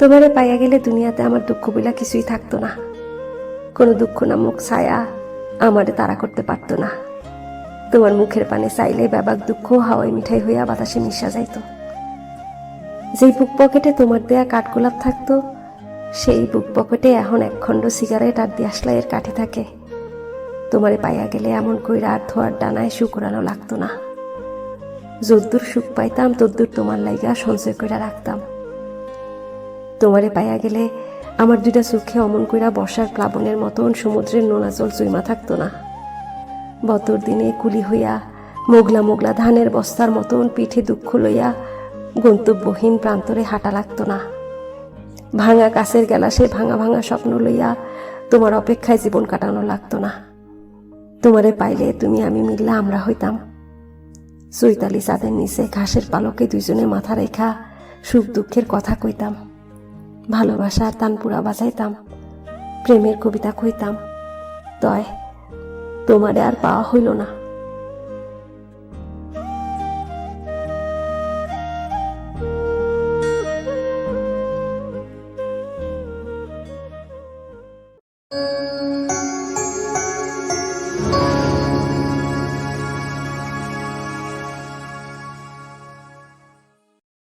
তোমারে পাইয়া গেলে দুনিয়াতে আমার দুঃখ বইলা কিছুই থাকতো না। কোনো দুঃখ নামক ছায়া আমারে তাড়া করতে পারতো না। তোমার মুখের পানে চাইলে ব্যাবাক দুঃখ, হাওয়ায় মিঠাই হইয়া বাতাসে মিশা যাইত। যেই বুক পকেটে তোমার দেয়া কাঠগোলাপ থাকতো, সেই বুক পকেটে এখন একখণ্ড সিগারেট আর দিয়াশলাইয়ের কাঠি থাকে। তোমারে পাইয়া গেলে এমন কইরা আর ধোয়ার ডানায় শুকুরানো লাগতো না। যদ্দূর সুখ পাইতাম, তদ্দূর তোমার লাইগা সঞ্চয় করে রাখতাম। তোমারে পাইয়া গেলে আমার দুইটা চোখে অমন কইরা বর্ষার প্লাবনের মতন সমুদ্রের নোনা জল চুইমা থাকতো না। বতর দিনে কুলি হইয়া মোগলা মোগলা ধানের বস্তার মতন পিঠে দুঃখ লইয়া গন্তব্যহীন প্রান্তরে হাঁটা লাগতো না। ভাঙা কাছের গেলাসে ভাঙা ভাঙা স্বপ্ন লইয়া তোমার অপেক্ষায় জীবন কাটানো লাগতো না। তোমারে পাইলে তুমি আমি মিললে আমরা হইতাম। চৈতালি চাঁদের নিচে ঘাসের পালকে দুইজনে মাথা রেখা সুখ দুঃখের কথা কইতাম। ভালোবাসার তানপুরা বাজাইতাম। প্রেমের কবিতা কইতাম। তয় তোমারে আর পাওয়া হইল না।